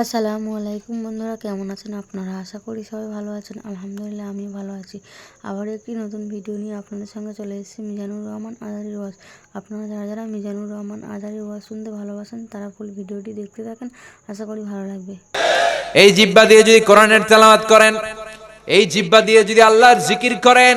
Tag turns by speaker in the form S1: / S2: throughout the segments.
S1: আসসালামু আলাইকুম বন্ধুরা, কেমন আছেন আপনারা? আশা করি সবাই ভালো আছেন। আলহামদুলিল্লাহ আমি ভালো আছি। আবার একটি নতুন ভিডিও নিয়ে আপনাদের সঙ্গে চলে এসেছি, মিজানুর রহমান আজারি ওয়াজ। আপনারা যারা যারা মিজানুর রহমান আজারি ওয়াজ শুনতে ভালোবাসেন, তারা ফুল ভিডিওটি দেখতে থাকেন। আশা করি ভালো লাগবে।
S2: এই জিব্বা দিয়ে যদি কোরআনের তেলাওয়াত করেন, এই জিব্বা দিয়ে যদি আল্লাহর জিকির করেন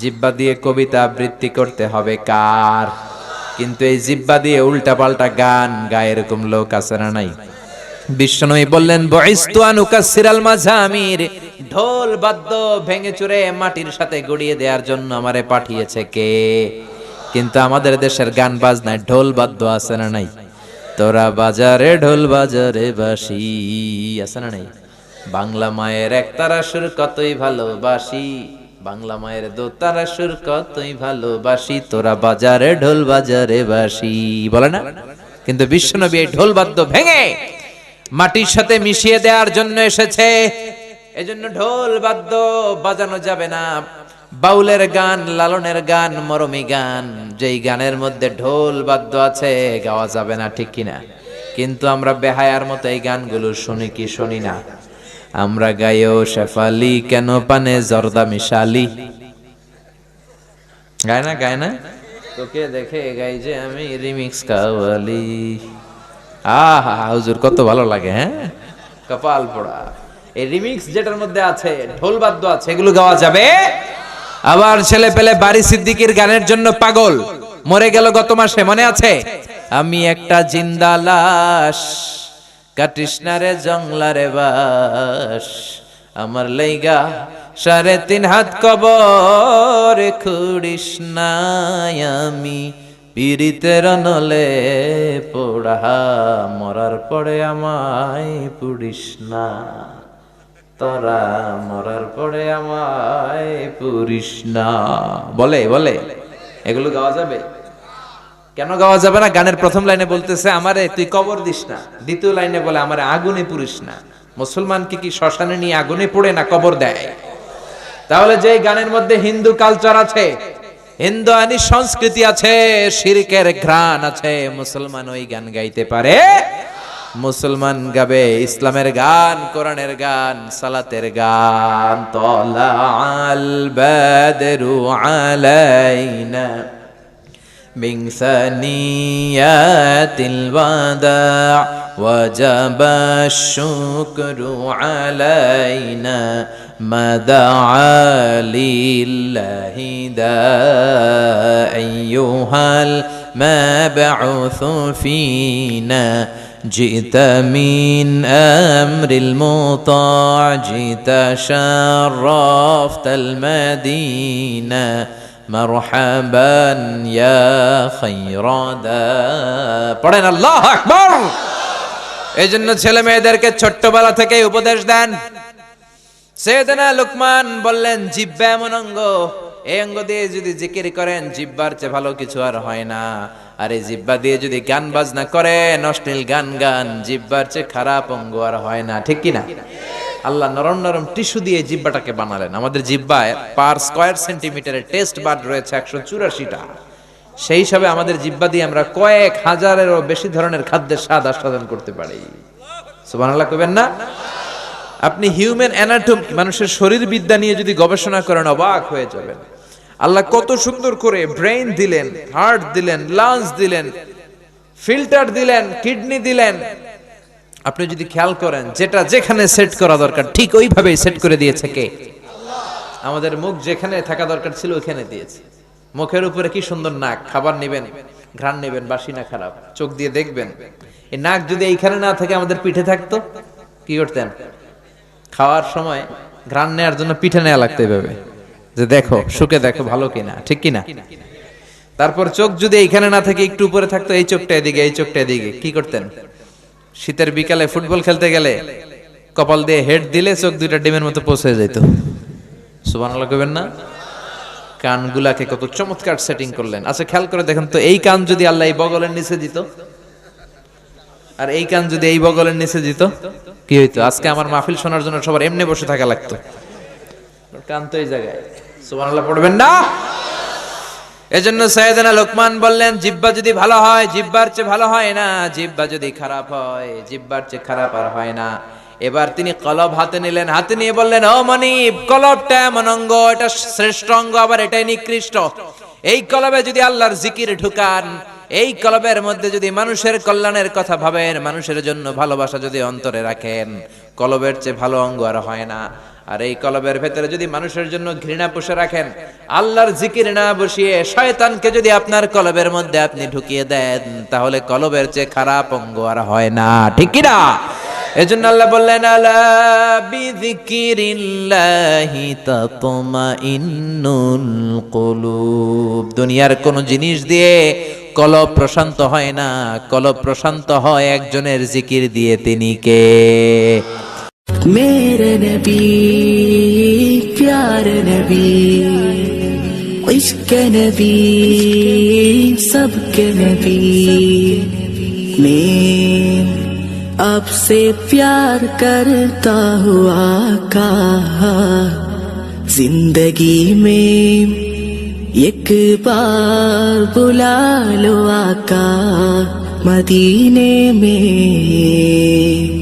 S2: জিব্বা দিয়ে কবিতা আবৃত্তি করতে হবে কার? কিন্তু এই জিব্বা দিয়ে উল্টা পাল্টা গান গায় এরকম লোক আছে না নাই? বিষ্ণুই বললেন আনুকাসিরাল মাঝামির, ঢোল বাদ্য ভেঙে চুরে মাটির সাথে গড়িয়ে দেওয়ার জন্য আমারে পাঠিয়েছে কে? কিন্তু আমাদের দেশের গান বাজনায় ঢোল বাদ্য আছে না নাই? তোরা বাজারে ঢোল বাজারে বাসি আছে না নাই? বাংলা মায়ের একতারা সুর কতই ভালোবাসি। বাংলা মায়ের দোতারা সুর কতই ভালোবাসি, তোরা বাজারে ঢোল বাজারে বাসি। বলে না? কিন্তু বিশ্বনবী এই ঢোল বাদ্য ভেঙে মাটির সাথে মিশিয়ে দেওয়ার জন্য এসেছে। এজন্য ঢোল বাদ্য বাজানো যাবে না। বাউলের গান, লালনের গান, মরমী গান, যেই গানের মধ্যে ঢোল বাদ্য আছে, গাওয়া যাবে না, ঠিক কিনা? কিন্তু আমরা বেহায়ার মতো এই গানগুলো শুনি কি শুনি না। আমরা গায়েও শেফালি, কেন পানে জর্দা মিশালি? গায় না গায় না? তোকে দেখে গাই যে আমি রিমিক্স কাওয়ালি। আহা, হুজুর, কত ভালো লাগে হ্যাঁ? কপাল পোড়া। এই রিমিক্স যেটার মধ্যে আছে, ঢোল বাদ্য আছে, এগুলো গাওয়া যাবে? আবার ছেলে পেলে বাড়ি সিদ্দিকির গানের জন্য পাগল। মরে গেল গত মাসে, মনে আছে? আমি একটা জিন্দা লাশ কাটিস না রে জংলারে বাস। আমার লেগা সাড়ে তিন হাত কবর, খুড়িস আমি। পীড়িতের নলে পোড়া মরার পরে আমায় পুড়িস না। তোরা মরার পরে আমায় পুরিস না। বলে বলে, এগুলো গাওয়া যাবে? কেন গাওয়া যাবে না? গানের প্রথম লাইনে বলতেছে, আমারে তুই কবর দিস না। দ্বিতীয় লাইনে বলে, আমারে আগুনে পুরিস না। মুসলমান কি কি শ্মশানে নিয়ে আগুনে পড়ে না কবর দেয়? তাহলে যে গানের মধ্যে হিন্দু কালচার আছে হিন্দু আনি সংস্কৃতি আছে, শিরকের ঘ্রাণ আছে, মুসলমান ওই গান গাইতে পারে? মুসলমান গাবে ইসলামের গান, কোরআনের গান, সালাতের গান, তলা আল বাদরু আলাইনা। من ثنيات الوداع وجب الشكر علينا ما دعا لله دا أيها المبعوث فينا. جئت من أمر المطاع جئت شرفت المدينة. মারহাবান ইয়া খাইরাদা পড়েন, আল্লাহু আকবার। এই জন্য ছেলে মেয়েদেরকে ছোট্টবেলা থেকে উপদেশ দেন। সেদনা লুকমান বললেন, জিব্বা এমন অঙ্গ। এই অঙ্গ দিয়ে যদি জিকির করেন, জিব্বার চেয়ে ভালো কিছু আর হয় না। আরে জিব্বা দিয়ে যদি গান বাজনা করেন, অশ্লীল গান গান, জিব্বার চেয়ে খারাপ অঙ্গ আর হয় না। ঠিক কিনা? না আল্লাহ নরম নরম টিস্যু দিয়ে জিব্বাটাকে বানালেন। আমাদের জিব্বায় পার স্কয়ার সেন্টিমিটারের টেস্ট বাদ রয়েছে একশো চুরাশিটা। সেই হিসাবে আমাদের জিব্বা দিয়ে আমরা কয়েক হাজারেরও বেশি ধরনের খাদ্যের স্বাদ আস্বাদন করতে পারি। সুবহানাল্লাহ কবেন না? আপনি হিউম্যান অ্যানাটমি মানুষের শরীর বিদ্যা নিয়ে যদি গবেষণা করেন, অবাক হয়ে যাবেন। আল্লাহ কত সুন্দর করে ব্রেইন দিলেন হার্ট দিলেন লাংস দিলেন ফিল্টার দিলেন কিডনি দিলেন আপনি যদি খেয়াল করেন, যেটা যেখানে সেট করা দরকার, ঠিক ওইভাবেই সেট করে দিয়েছে কে? আমাদের মুখ যেখানে থাকা দরকার ছিল ওইখানে দিয়েছে। মুখের উপরে কি সুন্দর নাক, খাবার নেবেন, ঘ্রাণ নেবেন, বাসি না খারাপ, চোখ দিয়ে দেখবেন। এই নাক যদি এইখানে না থাকে, আমাদের পিঠে থাকতো? কি করতেন? খাওয়ার সময় ঘ্রাণ নেওয়ার জন্য পিঠে নেওয়া লাগতে এভাবে। যে দেখো সুখে দেখো ভালো কিনা, ঠিক কিনা? তারপর চোখ যদি এইখানে না থাকে, একটু উপরে থাকতো, এই চোখটা এদিকে, এই চোখটা এদিকে, কি করতেন? শীতের বিকালে ফুটবল খেলতে গেলে কপাল দিয়ে হেড দিলে চোখ দুইটা ডিমের মতো পৌঁছে যেত সুবহানাল্লাহ কইবেন না? কানগুলাকে কত চমৎকার সেটিং করলেন। আচ্ছা খেয়াল করে দেখেন তো, এই কান যদি আল্লাহ এই বগলের নিচে দিত, আর এই কান যদি এই বগলের নিচে দিত, কি হইতো? আজকে আমার মাহফিল শোনার জন্য সবার এমনি বসে থাকা লাগতো। কান তো এই জায়গায়। সুবহানাল্লাহ পড়বেন না? এজন্য সৈয়দনা লোকমান বললেন, জিব্বা যদি ভালো হয়, জিব্বার চেয়ে ভালো হয় না। জিব্বা যদি খারাপ হয়, জিব্বার চেয়ে খারাপ আর হয় না। এবার তিনি কলব হাতে নিলেন, হাতে নিয়ে বললেন, ও মনিব, কলবটা এমন অঙ্গ, এটা শ্রেষ্ঠ অঙ্গ, আবার এটাই নিকৃষ্ট। এই কলবে যদি আল্লাহর জিকির ঢুকান, এই কলবের মধ্যে যদি মানুষের কল্যাণের কথা ভাবেন, মানুষের জন্য ভালোবাসা যদি অন্তরে রাখেন, কলবের চেয়ে ভালো অঙ্গ আর হয় না। আর এই কলবের ভেতরে যদি মানুষের জন্য ঘৃণা পুষে রাখেন, আল্লাহর জিকির না বসিয়ে শয়তানকে যদি আপনার কলবের মধ্যে আপনি ঢুকিয়ে দেন, তাহলে কলবের চেয়ে খারাপ অঙ্গ আর হয় না। ঠিক কি না? এজন্য আল্লাহ বললেন, আলা দুনিয়ার কোন জিনিস দিয়ে কলব প্রশান্ত হয় না। কলব প্রশান্ত হয় একজনের জিকির দিয়ে তিনি কে?
S3: मेरे नबी, प्यार नबी, इश्क नबी, सबके नबी। मैं आपसे प्यार करता हुआ कहा, ज़िंदगी में एक बार बुला लो आका, मदीने में।